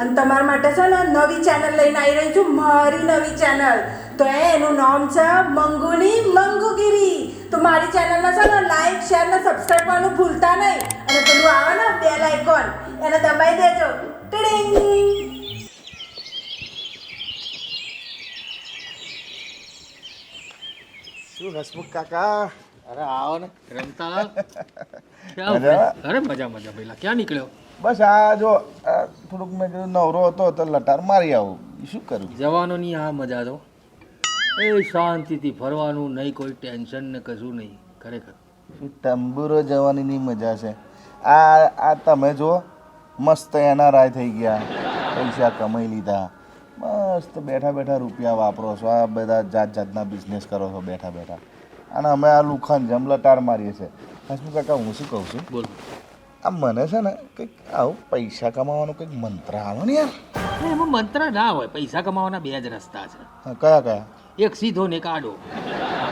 અને તમારા માટે છે ને નવી ચેનલ લઈને આવી રહી છું મારી નવી ચેનલ તો એ એનું નામ છે મંગુની મંગુગીરી. તો મારી ચેનલને છે ને લાઈક શેર ને સબસ્ક્રાઈબ કરવાનું ભૂલતા નહીં. અને પેલું આવે ને બેલ આઇકોન એને દબાઈ દેજો. ટીડિંગ. શું હસમુખ કાકા? અરે આવો ને? ઊભા? અરે મજા મજા પેલા ક્યાં નીકળ્યો? બસ આ જો થોડુંક મેં કીધું નવરો હતો તો લટાર મારી આવું. શું કરું? જવાનોની આ મજા તો. એ શાંતિથી ફરવાનું નહીં કોઈ ટેન્શન ને કશું નહીં ખરેખર. શું તંબુરો જવાનીની મજા છે? આ આ તમે જો મસ્ત એના રાય થઈ ગયા પૈસા કમાઈ લીધા. મસ્ત બેઠા બેઠા રૂપિયા વાપરો છો આ બધા જાત જાતના બિઝનેસ કરો છો બેઠા બેઠા. અને અમે આ લુખાન જેમ લટાર મારીએ છીએ. હસમુખ કાકા હું શું કહું છું? બોલ. આ મને છે ને કંઈક આવું પૈસા કમાવાનો કંઈક મંત્ર આવે ને યાર. એમાં મંત્ર ના હોય પૈસા કમાવાના બે જ રસ્તા છે. કયા કયા? એક સીધો ને કાઢો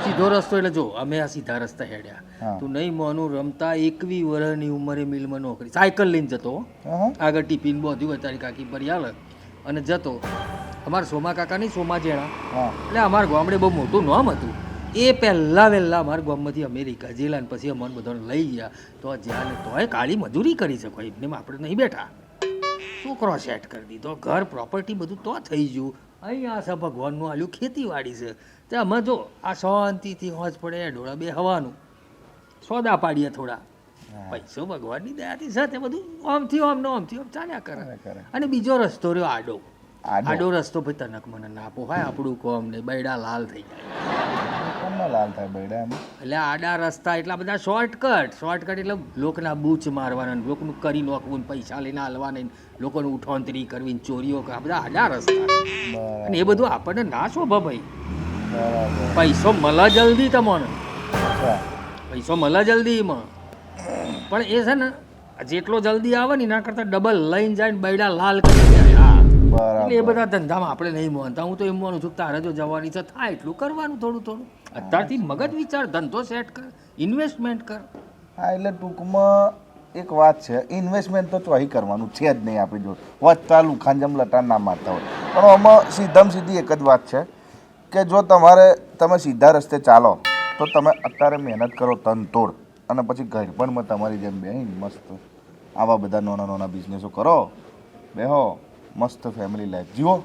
સીધો રસ્તો એટલે જો અમે આ સીધા રસ્તા હેડ્યા. તું નહીં મોનું રમતા એકવી વર્ષની ઉંમરે મિલમાં નોકરી. સાયકલ લઈને જતો. આગળ ટિફિન બોધ્યું હોય તારી કાકી ભરી અને જતો. અમારા સોમા કાકા નહીં સોમા જેણા. એટલે અમારા ગામડે બહુ મોટું નામ હતું. એ પહેલાં વહેલાં અમારા ગામમાંથી અમેરિકા જેલા ને પછી અમને બધાને લઈ ગયા. તો જ્યાં ને તોય કાળી મજૂરી કરી શકો એમને આપણે નહીં બેઠા. છોકરો સેટ કરી દીધો. ઘર પ્રોપર્ટી બધું તો થઈ ગયું. અહીંયા છે ભગવાનનું આલ્યું ખેતીવાડી છે. તે અમે જો આ શાંતિથી હોજ પડે ડોળા બે હવાનું સોદા પાડીએ થોડા. પૈસો ભગવાનની દયાથી છે તે બધું. આમથી આમ ને આમથી આમ ચાલ્યા કરે. અને બીજો રસ્તો રહ્યો આડો. આડો. આડો રસ્તો ભાઈ તનક મને ના પોહાય આપણું કોમ ને બૈડા લાલ થઈ જાય. કોણનો લાલ થાય બૈડા એમ? એટલે આડા રસ્તા એટલા બધા શોર્ટકટ શોર્ટકટ એટલે લોકોના બૂચ મારવાના લોકોનું કરી નાખવું પૈસા લઈને હાલવાના લોકોને ઉઠોંતરી કરવી ચોરીઓ આ બધા આડા રસ્તા. અને એ બધું આપણને ના શોભા ભાઈ. પૈસો મળે જલ્દી તમને. પૈસો મળે જલ્દી એમાં. પણ એ છે ને જેટલો જલ્દી આવે ને એના કરતાં ડબલ લઈને જાય ને બૈડા લાલ કરી જાય હા. એટલે એ બધા ધંધામાં આપણે નહીં માનતા. હું તો એમ માનું છું તારે જો જવાની છે થાય એટલું કરવાનું થોડું થોડું. અત્યારથી મગજ વિચાર, ધંધો સેટ કર ઇન્વેસ્ટમેન્ટ કર. હા, એટલે ટૂંકમાં એક વાત છે ઇન્વેસ્ટમેન્ટ તો ચોહી કરવાનું છે જ નહીં આપણી જોડે. વધતા લુખાન જેમ લટાણ ના મારતા હોય. પણ આમાં સીધામાં સીધી એક જ વાત છે કે જો તમારે, તમે સીધા રસ્તે ચાલો, તો તમે અત્યારે મહેનત કરો તનતોડ અને પછી ઘર પણ તમારી જેમ બેહીને મસ્ત આવા બધા નાના નાના બિઝનેસો કરો. બેહો, મસ્ત ફેમિલી લાઈફ જીવો.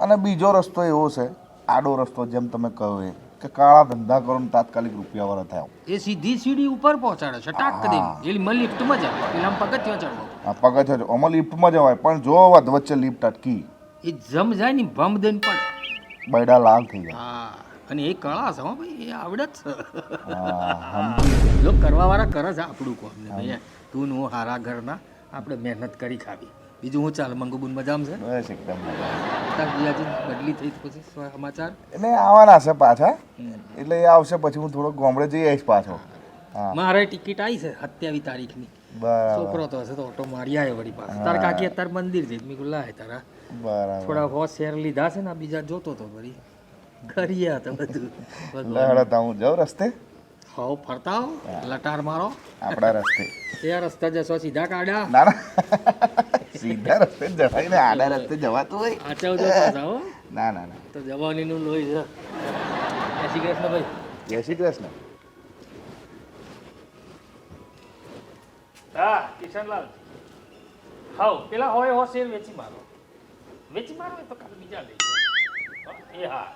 અને બીજો રસ્તો એવો છે, આડો રસ્તો જેમ તમે કહો એ. કે કાળા ધંધા કરો ને તાત્કાલિક રૂપિયાવાળા થાય. એ સીધી સીડી ઉપર પહોંચાડે છે ટાક દે એટલે મને લિફ્ટમાં જાય એટલે પગથિયો ચડવો આ પગથિયો આમાં લિફ્ટમાં જવાય પણ જો વચ્ચે લિફ્ટ અટકી એ જમ જાય ને ભમ દઈને પડે. બૈડા લાલ થઈ જાય. હા અને એ કળા છે હો ભાઈ એ આવડે જ છે. હા. લોક કરવાવાળા કરે છે આપણું કોમ ને ભાઈ તું ને હું હારા ઘરના આપણે મહેનત કરી ખાવી. બીજું હું ચાલ મંગુબુન મજામાં છે? બસ એકદમ મજા. તાર બદલી થઈ પછી સમાચાર? એટલે આવવાના છે પાછા. એટલે એ આવશે પછી હું થોડો ગામડે જઈ આવીશ પાછો. મારે ટિકિટ આવી છે સત્યાવીસ તારીખની. છોકરો તો હશે તો ઓટો મારી આવ્યો વળી પાછો. તાર કાકી અત્યારે મંદિર જઈ મેં લાય તારા. બરાબર. થોડા હો શેર લીધા છે ને બીજા જોતો તો વળી. કરીએ તો બધું. લહડતા હું જાઉં રસ્તે? હોવ ફરતા લટાર મારો. આપણા રસ્તે. એ રસ્તા જશો સીધા કાઢ્યા. ના ના. સીધા રસ્તે જવાય ને આડા રસ્તે જવાતું હોય. પાછા હો. ના ના ના. તો જવાનીનું લોહી છે. જય શ્રી કૃષ્ણ ભાઈ. જય શ્રી કૃષ્ણ. હા કિશનલાલ. હાઉ પેલા હોય હો શેર વેચી મારો. વેચી મારો એ તો કાલે બીજા લઈ એ હા.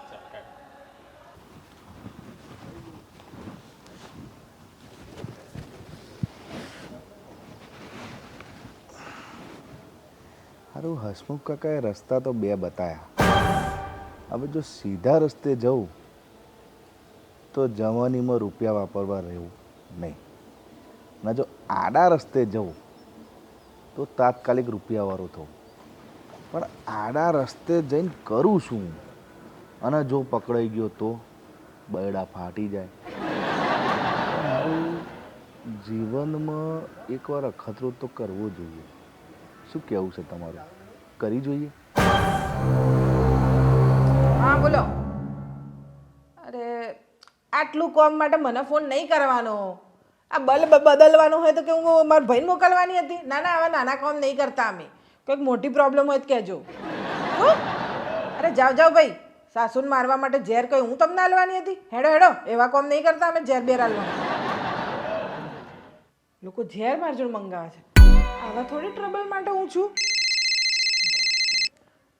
સારું હસમુખ કાકાએ રસ્તા તો બે બતાયા. હવે જો સીધા રસ્તે જવું તો જવાનીમાં રૂપિયા વાપરવા રહેવું નહીં. ના જો આડા રસ્તે જવું તો તાત્કાલિક રૂપિયાવાળો થવું પણ આડા રસ્તે જઈને કરું શું? અને જો પકડાઈ ગયો તો બરડા ફાટી જાય. મારું જીવનમાં એકવાર અખતરો તો કરવો જોઈએ. શું કહેવું છે તમારું? કરી જોઈએ? હા, બોલો. અરે, આટલું કોમ માટે મને ફોન નહીં કરવાનો. આ બલ્બ બદલવાનું હોય તો કે હું મારા ભાઈને મોકલવાની હતી? ના ના, આવા નાના કોમ નહીં કરતા અમે. કંઈક મોટી પ્રોબ્લેમ હોય તો કહેજો? અરે, જાઓ જાઓ ભાઈ. સાસુને મારવા માટે ઝેર કઈ હું તમને હાલવાની હતી? હેડો હેડો. એવા કોમ નહીં કરતા અમે, ઝેર બેર હાલવાનું લોકો ઝેર માર જોડે મંગાવે છે. આવા થોડી ટ્રબલ માટે હું છું?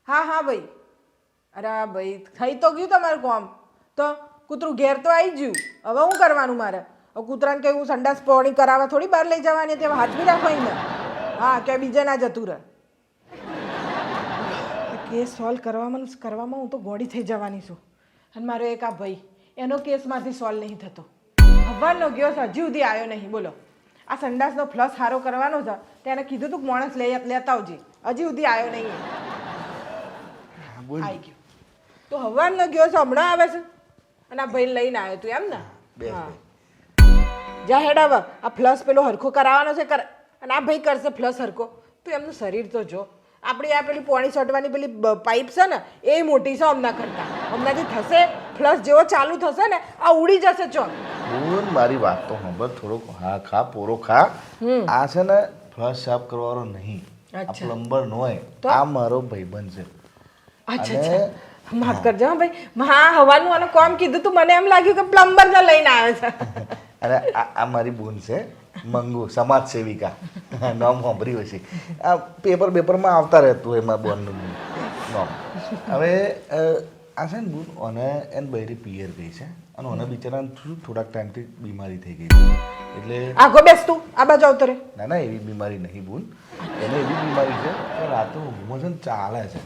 હા હા, ભાઈ. અરે ભાઈ, થઈ તો ગયું તમારું કોમ. તો કૂતરું ઘેર તો આવી ગયું. હવે શું કરવાનું મારે? હવે કૂતરાને કહ્યું હું સંડાસ પોણી કરાવવા થોડી બહાર લઈ જવાની, તેમાં હાથ બી રાખો ને હા, કે બીજા ના જતું રહે. કેસ સોલ્વ કરવામાં કરવામાં હું તો ગોળી થઈ જવાની છું. અને મારો એક આ ભાઈ, એનો કેસમાંથી સોલ્વ નહીં થતો. હવાનો ગયો છે, હજી સુધી આવ્યો નહીં. બોલો. આ સંડાસનો ફ્લસ સારો કરવાનો છે તેને કીધું તું માણસ લઈ લેતા આવજે. હજી સુધી આવ્યો નહીં એ. આવી ગયો. તો હવાનો ગયો છે હમણાં આવે છે. અને આ ભાઈ લઈને આવ્યો તું એમ ને? બે જા હેડ હવે. આ ફ્લસ પેલો હરખો કરાવવાનો છે કર. અને આ ભાઈ કરશે ફ્લસ હરખો. તું એમનું શરીર તો જો. આપણી આ પેલી પોણી છોટવાની પેલી પાઇપ છે ને એ મોટી છે હમણાં કરતા. હમણાંથી થશે ફ્લસ જેવો ચાલુ થશે ને આ ઉડી જશે ચોક બોલ મારી વાત તો સાંભળ થોડોક. હા ખા પોરો ખા. આ છે ને ફ્લસ સાફ કરવાનો નહીં. આ. પ્લમ્બર નો હોય? આ મારો ભાઈબંધ છે. અચ્છા અચ્છા. માફ કરજો હા ભાઈ. હા હવાનું આનું કોમ કીધું તું મને એમ લાગ્યું કે પ્લમ્બર ને લઈને આવે છે. અને આ મારી બૂન છે મંગુ સમાજ સેવિકા. નામ સાંભળ્યું હશે. આ પેપર પેપરમાં આવતા રહેતું એમાં બોનનું નામ. હવે આ છે ને બૂન અને એને બૈરી પિયર ગઈ છે. અને ઓને બિચારાને શું થોડાક ટાઈમથી બીમારી થઈ ગઈ એટલે આગો બેસ તું આ બાજુ આવતો રે ના ના એવી બીમારી નહીં બૂન. એને એવી બીમારી છે કે રાતે ઊંઘમાં છે ને ચાલે છે.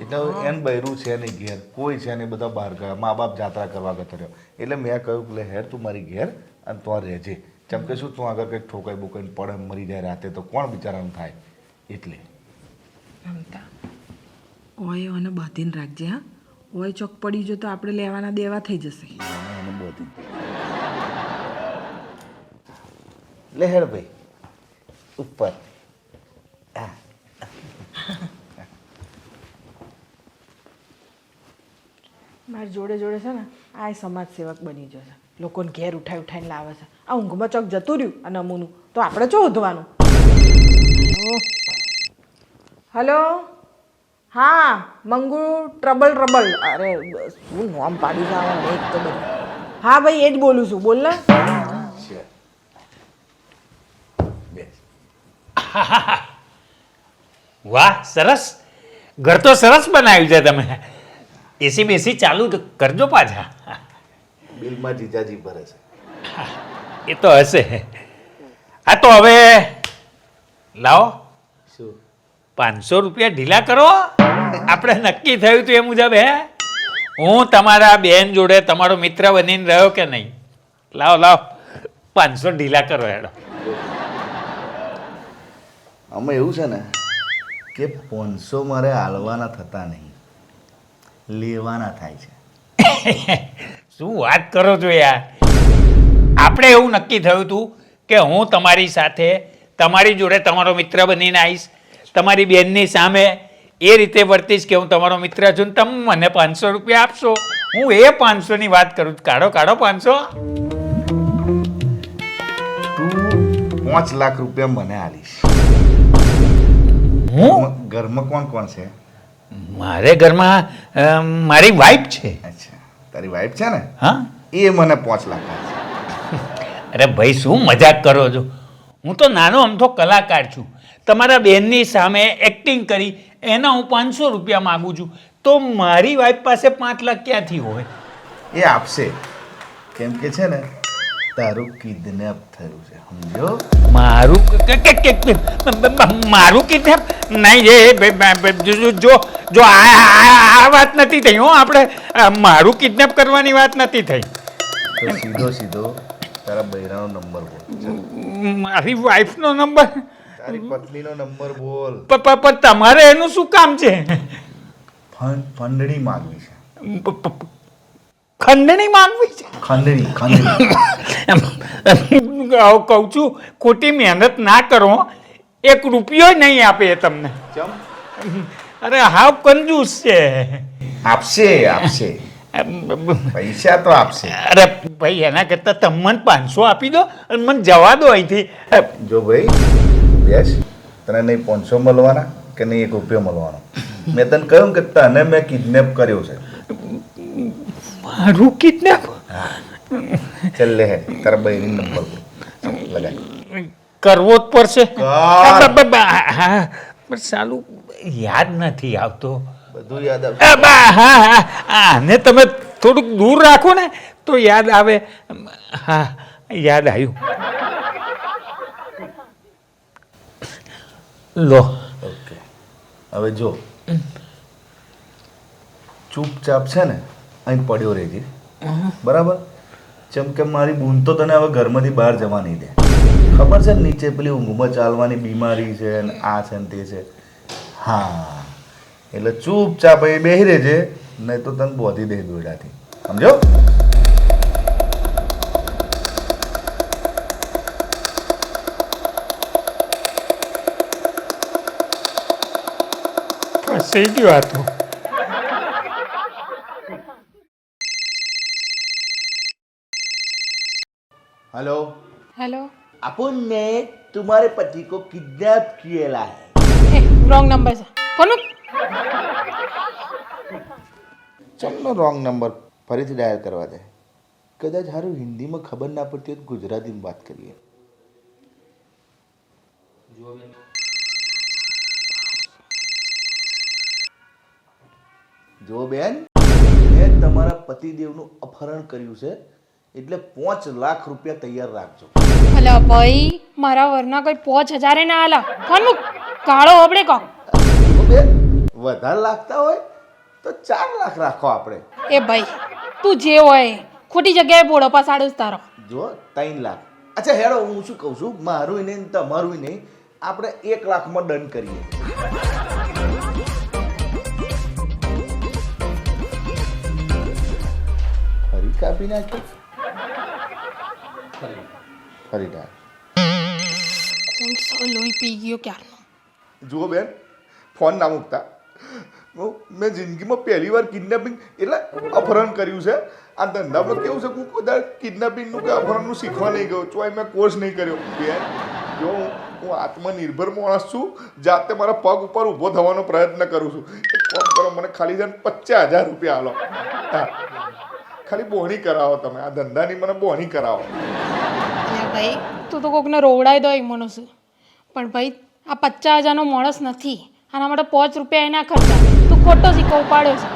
એટલે એમ બૈરું છે નહીં ઘેર કોઈ છે નહીં બધા બહાર ગયા. મા બાપ જાત્રા કરવા ગતો રહ્યો. એટલે મેં કહ્યું કે હેર તું મારી ઘેર અને તું રહેજે. જેમ કે શું તું આગળ કંઈક ઠોકાઈ બોકાઈને પડે મરી જાય રાતે તો કોણ બિચારાનું થાય? એટલે. ઓય અને બાંધીને રાખજે હા. ઓય ચોક પડી જો તો આપણે લેવાના દેવા થઈ જશે. લે હેડ ભાઈ ઉપર. મારી જોડે જોડે છે ને આ સમાજ સેવક બની જશે લોકોને ઘેર ઉઠાઈ ઉઠાઈને લાવે છે. આ ઊંઘમાં ચોક જતું રહ્યું અને અમુનું તો આપણે ચો વધવાનું હલો? હા મંગુ ટ્રબલ ટ્રબલ અરે શું નામ પાડી જવાનું એક તો બધું. હા ભાઈ એ જ બોલું છું. બોલ ને. વાહ સરસ. ઘર તો સરસ બનાવ્યું છે તમે. એસી બેસી ચાલુ તો કરજો પાછા. બિલમાં જીજાજી ભરે છે. એ તો હશે. હા તો હવે લાવો. શું? પાંચસો રૂપિયા ઢીલા કરો. આપણે નક્કી થયું હતું એ મુજબ હે? હું તમારા બેન જોડે તમારો મિત્ર બનીને રહ્યો કે નહીં? લાવો લાવો. પાંચસો ઢીલા કરો એડો આમાં એવું છે ને કે પાંચસો મારે હાલવાના થતા નહીં. લેવાના થાય છે. શું વાત કરો છો યાર? આપણે એવું નક્કી થયું હતું કે હું તમારી સાથે તમારી જોડે તમારો મિત્ર બનીને આવીશ. તમારી બેનની સામે એ રીતે વર્તીશ કે હું તમારો મિત્ર છું તમે મને પાંચસો રૂપિયા આપશો. હું એ પાંચસોની વાત કરું. કાઢો કાઢો પાંચસો. તું પાંચ લાખ રૂપિયા મને આલીશ હું? ઘરમાં કોણ કોણ છે? મારે ઘરમાં મારી વાઈફ છે. અચ્છા તારી વાઈફ છે ને? હા. એ મને પાંચ લાખ અરે ભાઈ શું મજાક કરો છો? હું તો નાનો અમથો કલાકાર છું. તમારા બેનની સામે એક્ટિંગ કરી એના હું પાંચસો રૂપિયા માગું છું. તો મારી વાઈફ પાસે પાંચ લાખ ક્યાંથી હોય? એ આપશે. કેમ કે છે ને તારું કિડનેપ થયું છે. સમજો? મારું મારું કિડનેપ નહીં જે જો- આ વાત નથી થઈ હો આપણે મારું કિડનેપ કરવાની વાત નથી થઈ. સીધો સીધો તારા બૈરાનો નંબર બોલ. મારી વાઈફનો નંબર? તારી પત્નીનો નંબર બોલ. પણ તમારે એનું શું કામ છે? ફંડ ફંડણી માંગવી છે. ખંડણી માંગવી છે? ખંડણી ખંડણી. કહું છું ખોટી મહેનત ના કરો એક રૂપિયો નહીં આપે તમને. અરે હાવ કંજૂસ છે. આપશે આપશે. પૈસા તો આપશે. અરે ભાઈ એના કરતાં તમે મને પાંચસો આપી દો અને મને જવા દો અહીંથી. જો ભાઈ બેસ. તને નહીં પાંચસો મળવાના કે નહીં એક રૂપિયો મળવાનો? મેં તને કહ્યું કે તને મેં કિડનેપ કર્યો છે. મારું કિડનેપ ચાલ લે હે તારા બહેરી નંબર લગાય. કરવો જ પડશે. પણ સાલું યાદ નથી આવતો. બધું યાદ આવે હા હા. આને તમે થોડુંક દૂર રાખો ને તો યાદ આવે. હા યાદ આવ્યું. લો. ઓકે. હવે જો. ચૂપચાપ છે ને અહીં પડ્યો રહેજે. બરાબર? જેમ કે મારી બૂન તો તને હવે ઘરમાંથી બહાર જવા નહીં દે. ખબર છે ને નીચે પેલી ઊંઘમાં ચાલવાની બીમારી છે ને આ છે ને તે છે? હા. એટલે ચૂપચાપ એ બેહી રહેજે, નહીં તો તને બોધી દે દોડાથી સમજો? સહી ગયું આ हेलो हेलो अपन ने तुम्हारे पति को किडनैप किया है ए रॉन्ग नंबर છે ફોન મૂક. ચલનો રોંગ નંબર ફરીથી ડાયલ કરવા દે કદાચ હારું હિન્દીમાં ખબર ના પડતી હોય તો ગુજરાતીમાં વાત કરીએ જો બેન મેં તમારા પતિદેવનું અપહરણ કર્યું છે એટલે પાંચ લાખ રૂપિયા તૈયાર રાખજો. અલા ભાઈ મારા વરના કોઈ પાંચ હજારે ના આલા. ફોન કાળો હોબળે કો. બેન વધારે લાગતા હોય તો ચાર લાખ રાખો આપણે. એ ભાઈ તું જે હોય ખોટી જગ્યાએ બોળો પાસાડું તારો. જો ત્રણ લાખ. અચ્છા હેડો હું શું કહું છું? મારું નહીં તમારું નહીં. આપણે એક લાખમાં ડન કરીએ. કાપી નાખ્યો? ફરી રહ્યા કોણ લોહી પી ગયો ક્યારનો? જુઓ બેન ફોન ના મૂકતા. મેં જિંદગીમાં પહેલી વાર કિડનેપિંગ એટલે અપહરણ કર્યું છે. આ ધંધામાં કેવું છે? હું કદાચ કિડનેપિંગનું કે અપહરણનું શીખવા નહીં ગયો. ચોય મેં કોર્સ નહીં કર્યો. બેન જો હું આત્મનિર્ભર માણસ છું જાતે મારા પગ ઉપર ઊભો થવાનો પ્રયત્ન કરું છું. ફોન કરો મને ખાલી જાણ પચાસ હજાર રૂપિયા આલો. ખાલી બોહણી કરાવો તમે. આ ધંધાની મને બોહણી કરાવો. ભાઈ. તું તો કોકને રોવડાવી દો એ મનુષ્ય પણ ભાઈ આ પચાસ હજારનો માણસ નથી. આના માટે પાંચ રૂપિયા એના ખર્ચા. તું ખોટો સિક્કો ઉપાડ્યો છે.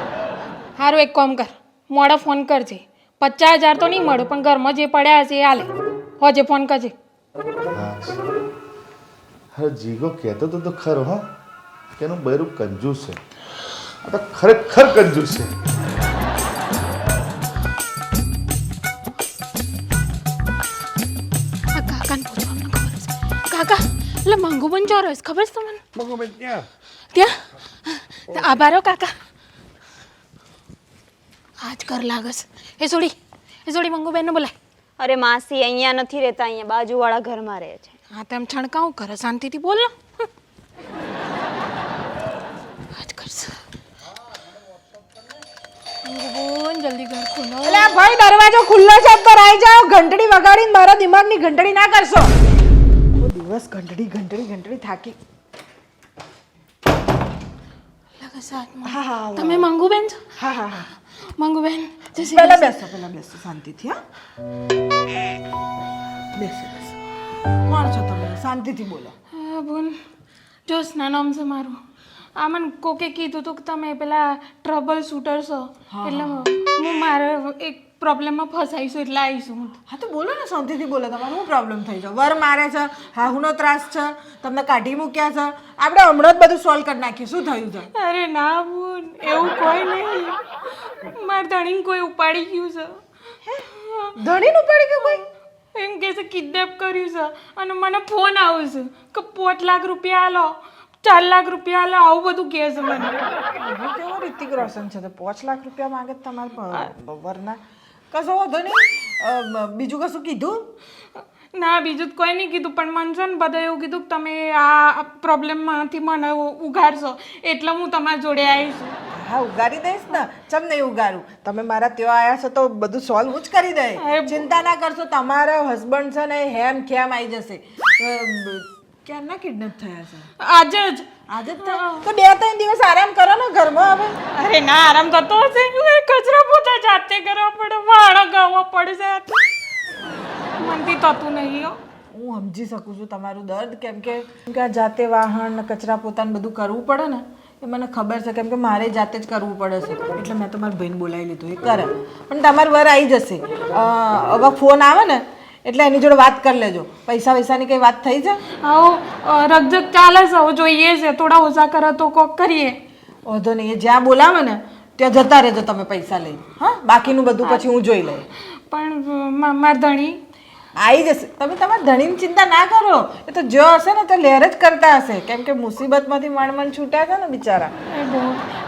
સારું એક કામ કર. મોડા ફોન કરજે. પચાસ હજાર તો નહીં મળે પણ ઘરમાં જે પડ્યા છે એ હાલે હોજે ફોન કરજે. હા જીગો કહેતો તો તો ખરો હા. કે બૈરું કંજૂસ છે. આ તો ખરેખર કંજૂસ છે. પણ ચોરસ ખબર છે તમને? ત્યાં? ત્યાં આભારો કાકા. આજ કર લાગસ. એ છોડી એ છોડી મંગુ બેનને બોલાય. અરે માસી અહીંયા નથી રહેતા અહીંયા બાજુવાળા ઘરમાં રહે છે. હા તેમ છણકાવું કરે શાંતિથી બોલ. આજ જલ્દી ઘર ખોલો. ભાઈ દરવાજો ખુલ્લો છે તો આવી જાઓ. ઘંટડી વગાડીને મારા દિમાગની ઘંટડી ના કરશો. દિવસ ઘંટડી ઘંટડી ઘંટડી થાકી. હા હા તમે મંગુ બેન છો? હા હા હા. મંગુ બેન જય શ્રી પહેલા. બેસો પહેલા બેસો શાંતિથી હા? બેસો બેસો. કોણ છો તમે? શાંતિથી બોલો. હા બોલ. જોશના નામ છે મારું. આ મને કોકે કીધું હતું કે તમે પેલા ટ્રબલ શૂટર છો. એટલે હું મારે એક પ્રોબ્લેમમાં ફસાઈશું એટલે આવીશું હું. હા તો બોલો ને શાંતિથી બોલો તમારે શું પ્રોબ્લેમ થઈ જાય વર મારે છે હાહુનો ત્રાસ છે તમને કાઢી મૂક્યા છે. આપણે હમણાં જ બધું સોલ્વ કરી નાખ્યું શું થયું છે? અરે ના બોલ એવું કોઈ નહીં. મારે ધણીને કોઈ ઉપાડી ગયું છે. ધણીને ઉપાડી ગયું કોઈ? એમ કે છે કિડનેપ કર્યું છે. અને મને ફોન આવશે છે કે પાંચ લાખ રૂપિયા આલો ચાર લાખ રૂપિયા લે આવું બધું કહે છે મને. કેવો રિતિક રોશન છે? તો પાંચ લાખ રૂપિયા માંગે તમારે વરના કશો વાંધો નહીં. બીજું કશું કીધું? ના બીજું કોઈ નહીં કીધું પણ મને છે ને બધા એવું કીધું કે તમે આ પ્રોબ્લેમમાંથી મને ઉઘાડશો એટલે હું તમારા જોડે આવીશ. હા ઉગારી દઈશ ને. ચમ નહીં ઉગારું? તમે મારા ત્યાં આવ્યા છો તો બધું સોલ્વ હું જ કરી દે ચિંતા ના કરશો તમારા હસબન્ડ છે ને હેમ ખેમ આવી જશે. ક્યારના કિડનેપ થયા છે? આજે જ. આજે થયા તો બે ત્રણ દિવસ આરામ કરો ને ઘરમાં હવે. અરે ના આરામ થતો હશે કચરા પોતા જાતે કરવા પડે. વાળા ગાવો પડશે મનથી થતું નહીં હો. હું સમજી શકું છું તમારું દર્દ કેમ કે કેમ કે આ જાતે વાહન કચરા પોતાને બધું કરવું પડે ને એ મને ખબર છે કેમ કે મારે જાતે જ કરવું પડે છે. એટલે મેં તો મારી ભાઈને બોલાવી લીધું એ કરે. પણ તમારી વર આવી જશે. હવે ફોન આવે ને એટલે એની જોડે વાત કરી લેજો. પૈસા વૈસાની કઈ વાત થઈ છે? આવો રગજગ ચાલે છે હવે જોઈએ છે થોડા ઓછા કરો તો કોક કરીએ. વાંધો નહીં એ જ્યાં બોલાવે ને ત્યાં જતા રહેજો તમે પૈસા લઈ હા બાકીનું બધું પછી હું જોઈ લઈ પણ માર ધણી? આવી જશે. તમે તમારા ધણીની ચિંતા ના કરો. એ તો જો હશે ને તો લહેર જ કરતા હશે. કેમ કે મુસીબતમાંથી મણ મણ છૂટ્યા છે ને બિચારા.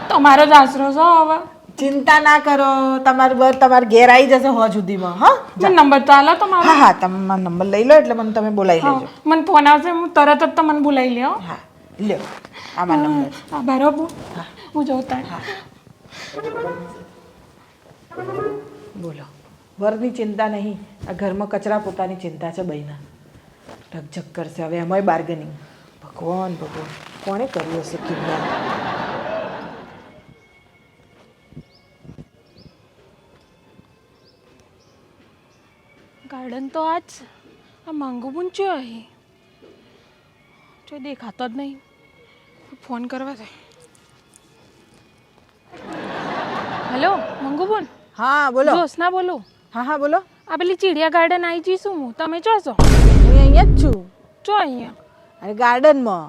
તમારો જ આશરો છે હવે. ચિંતા ના કરો. તમારું બર તમારે ઘેર આવી જશે હો સુધીમાં હા? મને નંબર તો આલો તમારો હા હા તમે મારો નંબર લઈ લો એટલે મને તમે બોલાવી લેજો. મને ફોન આવશે હું તરત જ તમને બોલાવી લ્યો હા. લ્યો આ મારો નંબર. આ બરોબર હું. જોતા બોલો. વરની ચિંતા નહીં. આ ઘરમાં કચરા પોતાની ચિંતા છે બહેના. રકઝક કરશે. હવે એમાંય બાર્ગેનિંગ ભગવાન ભગવાન. કોણે કર્યું હશે કિડનેપ? ગાર્ડન તો આ જ. આ માંગુ પૂંચ્યો અહીં. જો દેખાતો જ નહીં. ફોન કરવા છે. હેલો મંગુબુન? હા બોલો. જોશના બોલો. હા હા બોલો. આ પેલી ચીડિયા ગાર્ડન આવી જઈશું હું? તમે ચો છો? હું અહીંયા જ છું. ચો અહીંયા? અરે ગાર્ડનમાં.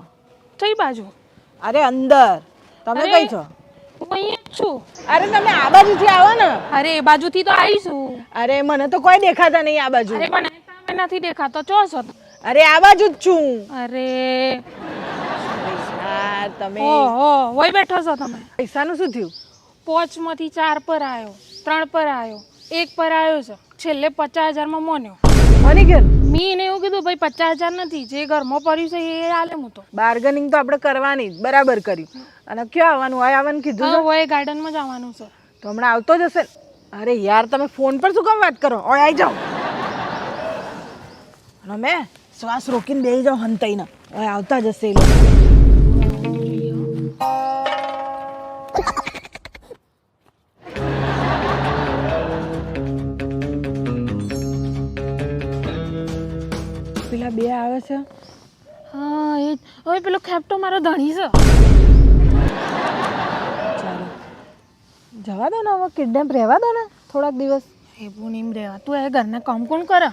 કઈ બાજુ? અરે અંદર. તમે. કઈ છો? હું અહીંયા છું. અરે તમે આ બાજુથી આવો ને. અરે એ બાજુથી તો આવીશું અરે મને તો કોઈ દેખાતા નહીં આ બાજુ. અરે મને સામે નથી દેખાતો. ચો છો અરે આ બાજુ જ છું. અરે. યાર તમે હો વઈ બેઠો છો તમે. પૈસાનું શું થયું? પોચમાંથી ચાર પર આવ્યો ત્રણ પર આવ્યો એક પર આવ્યો છે. છેલ્લે પચાસ હજારમાં મોન્યો. મની ગયો મેં એને એવું કીધું ભાઈ પચાસ હજાર નથી જે ઘરમાં પડ્યું છે એ હાલે હું તો. બાર્ગનિંગ તો આપણે કરવાની જ બરાબર કર્યું. અને ક્યાં આવવાનું? હોય આવવાનું કીધું હોય ગાર્ડનમાં જવાનું છે. તો હમણાં આવતો જ હશે અરે યાર તમે ફોન પર શું કામ વાત કરો? ઓય આવી જાઓ. અને મેં શ્વાસ રોકીને બેસી જાઓ હંતાઈને. ઓય આવતા જ હશે એ લોકો. પેલા બે આવે છે. હા એ હવે પેલો ખેપટો મારો ધણી છે. ચાલો. જવા દો ને હવે કિડનેપ રહેવા દો ને થોડાક દિવસ. એ પૂનીમ રહેવા. તું એ ઘરના કામ કોણ કરે?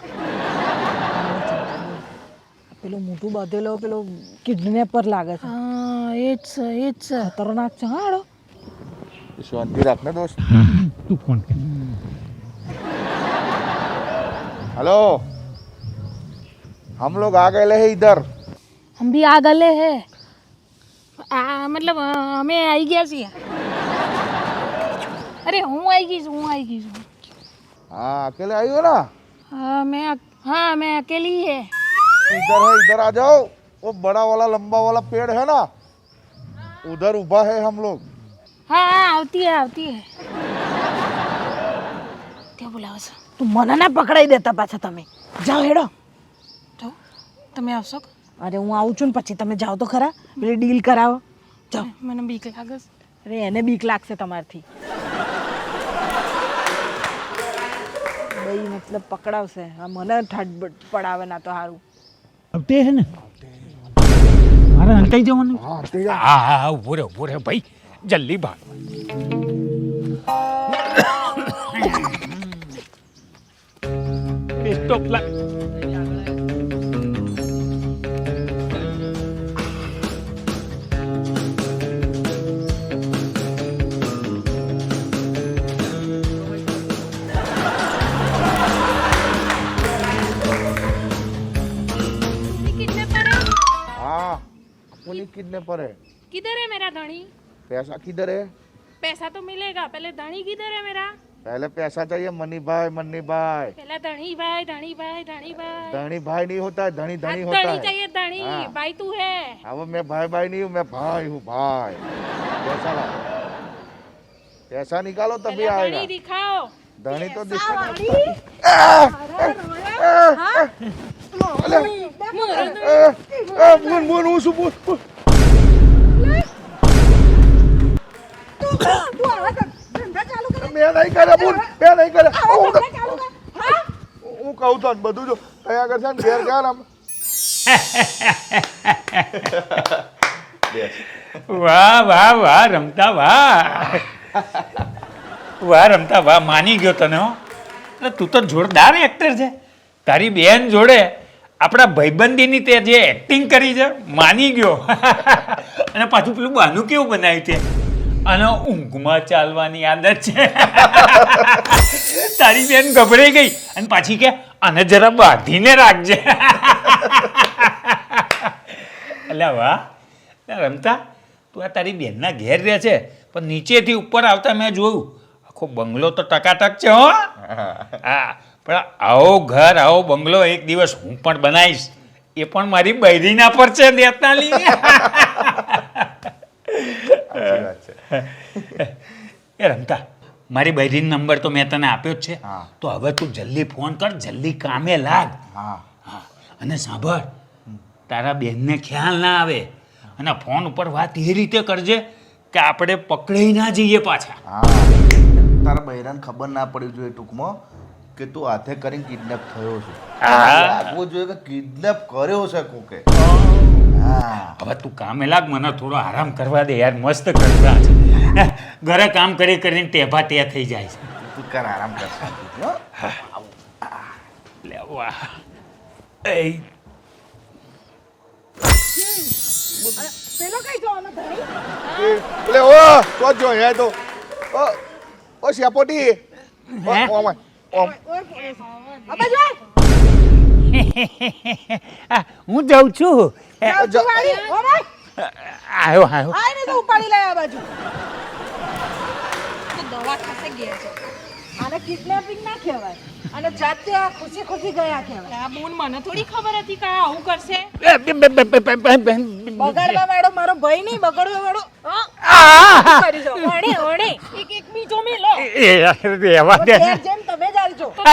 પેલું મોટું બાંધેલો પેલો કિડનેપર લાગે છે. હા એ જ છે એ જ છે. ખતરનાક છે હા હાડો. શાંતિ રાખ ને દોસ્ત. हेलो हम लोग आ गए हैं इधर हम भी आ गले है આ મતલબ અ, અમે આવી ગયા છીએ અરે હું આવી ગઈ છું હું આવી ગઈ છું हाँ अकेले आई हो ना હા મેં અક- હા મેં अकेली है इधर है इधर आ जाओ वो बड़ा वाला लंबा वाला पेड़ है ना उधर उभा है हम लोग હા હા આવતી હે આવતી હે ત્યાં બોલાવો છો તું મને ના પકડાઈ દેતા પાછા તમે જાઓ હેડો જો તમે આવશો કે? અરે હું આવું છું ને પછી તમે જાઓ તો ખરા. પેલી ડીલ કરાવો. જાઓ. મને બીક લાગે છે. અરે એને બીક લાગશે તમારથી. ભાઈ મતલબ પકડાવશે. આ મને ઠાડ પડાવે ના તો સારું આવતે હે ને? મારે હંતાઈ જવાનું હા હા ઊભો રહે ઊભો રહે ભાઈ જલ્દી ભાગ. લા हाँ कितने पर है किधर है मेरा धनी पैसा किधर है पैसा तो मिलेगा पहले धनी किधर है मेरा पहले पैसा चाहिए मनी भाई मनी भाई पहले धनी भाई धनी भाई धनी भाई धनी भाई नहीं होता है धनी धनी होता है चाहिए धनी भाई तू है हाँ मैं भाई भाई नहीं हूँ मैं भाई हूँ भाई पैसा ला पैसा निकालो तभी आएगा दिखाओ धनी तो दिखाओ मुन मुन उस मुन મેં નહીં કર્યા બોલ. મેં નહીં કર્યા. હું હું? કહું તો બધું જો. અહીંયા આગળ ને ઘેર ઘેર આમ. વાહ વાહ વાહ રમતા વાહ. વાહ રમતા વાહ. માની ગયો તને હો. એટલે તું તો જોરદાર એક્ટર છે. તારી બેન જોડે આપણા ભાઈબંધીની તે જે એક્ટિંગ કરી છે માની ગયો. અને પાછું પેલું બાનું કેવું બનાવ્યું છે? અને ઊંઘમાં ચાલવાની આદત છે. તારી બેન ગભરાઈ ગઈ. અને પાછી કે, આને જરા બાંધીને રાખજે. એટલે વાહ રમતા, તું આ તારી બેનના ઘેર રહે છે, પણ નીચેથી ઉપર આવતા મેં જોયું, આખો બંગલો તો ટકાટક છે હો. હા, પણ આવો ઘર, આવો બંગલો એક દિવસ હું પણ બનાવીશ. એ પણ મારી બૈરીના પર છે દેતનાલી સાચી વાત છે એ રમતા. મારી બહેરીન નંબર તો મેં તને આપ્યો જ છે. હા. તો હવે તું જલ્દી ફોન કર જલ્દી કામે લાગ. હા. અને સાંભળ તારા બેનને ખ્યાલ ના આવે અને ફોન ઉપર વાત એ રીતે કરજે કે આપણે પકડાઈ ના જઈએ પાછા. તારા બહેરાને ખબર ના પડવી જોઈએ ટૂંકમાં કે તું હાથે કરીને કિડનેપ થયો છે. લાગવું જોઈએ કે કિડનેપ કર્યો છે કોકે. હવે તું કામે લાગ મને થોડો આરામ કરવા દે યાર મસ્ત કરવા છે. ઘરે કામ કરી કરીને ટેભા તે થઈ જાય છે. તું કર આરામ કર. શાંતિથી, હો? લે વાહ. એ. એટલે ઓ તો જો અહીંયા તો. ઓ ઓ શ્યાપોટી. ઓ, હે? હું જાઉં છું એ, જ- આવ્યો આવ્યો ઉપાડી લાયા બાજુ દવા ખાતે ગયા છે આને કિડનેપિંગ ના કહેવાય અને જાતે આ ખુશી ખુશી ગયા કહેવાય આ બોન મને થોડી ખબર હતી કે આ આવું કરશે બગાડવા વાળો મારો ભાઈ નહીં બગાડવા વાળો આ! કરી દો ઓણે ઓણે એક એક બીજો મેલો એ, એ, રહેવા દે જેમ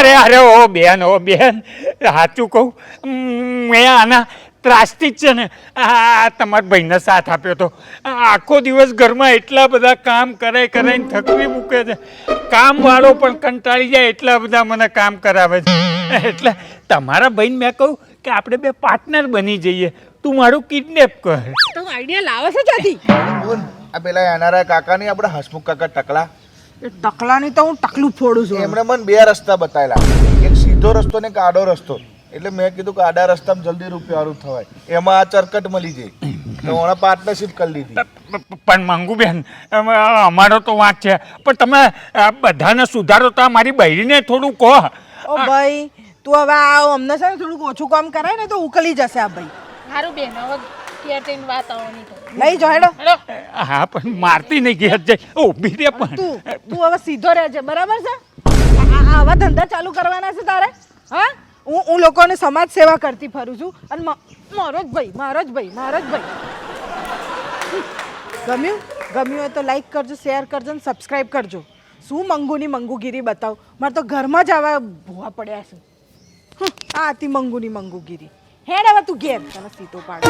અરે અરે ઓ બેન ઓ બેન. સાચું કહું. મેં આના ત્રાસથી જ છે ને આ તમારા ભાઈને સાથ આપ્યો હતો આખો દિવસ ઘરમાં એટલા બધા કામ કરે કરાઈને થકવી મૂકે છે. કામવાળો પણ કંટાળી જાય એટલા બધા મને કામ કરાવે છે. એટલે તમારા ભાઈને મેં કહું કે આપણે બે પાર્ટનર બની જઈએ. તું મારું કિડનેપ કર. તું આઈડિયા લાવે છે બોલ, આ પેલા એનારા કાકા ની આપણે હસમુખ કાકા ટકલા. એ ટકલાની તો હું ટકલું ફોડું છું. એમણે મને બે રસ્તા બતાવેલા એક સીધો રસ્તો ને એક આડો રસ્તો. એટલે મેં કીધું કે આડા રસ્તામાં જલ્દી રૂપિયાવાળું થવાય. એમાં આ ચરકટ મળી જાય. તો ઓણે પાર્ટનરશિપ કરી લીધી. પણ મંગુબેન અમ, અમારો તો વાંક છે. પણ તમે આ બધાને સુધારો તો આ મારી બહેરીને થોડું કહો. ઓ ભાઈ તું હવે આ અમને છે ને થોડુંક ઓછું કામ કરાય ને તો ઉકલી જશે આ ભાઈ. સારું બેન હવે વાત આવવાની તો. જો હેડો. હા પણ મારતી નહીં ઘેર જાય ઊભી રે પણ. તું તું હવે સીધો રહેજે બરાબર છે? આવા ધંધા ચાલુ કરવાના છે તારે? હા? હું હું લોકોને સમાજ સેવા કરતી ફરું છું અને મારો જ ભાઈ મારો જ ભાઈ મારો જ ભાઈ. ગમ્યું? ગમ્યું હોય તો લાઈક કરજો શેર કરજો અને સબસ્ક્રાઈબ કરજો. શું મંગુની મંગુગીરી બતાવ? મારે તો ઘરમાં જ આવા ભૂવા પડ્યા છે. આ હતી મંગુની મંગુગીરી. હેડ હવે તું ઘેર. તને સીધો પાડ.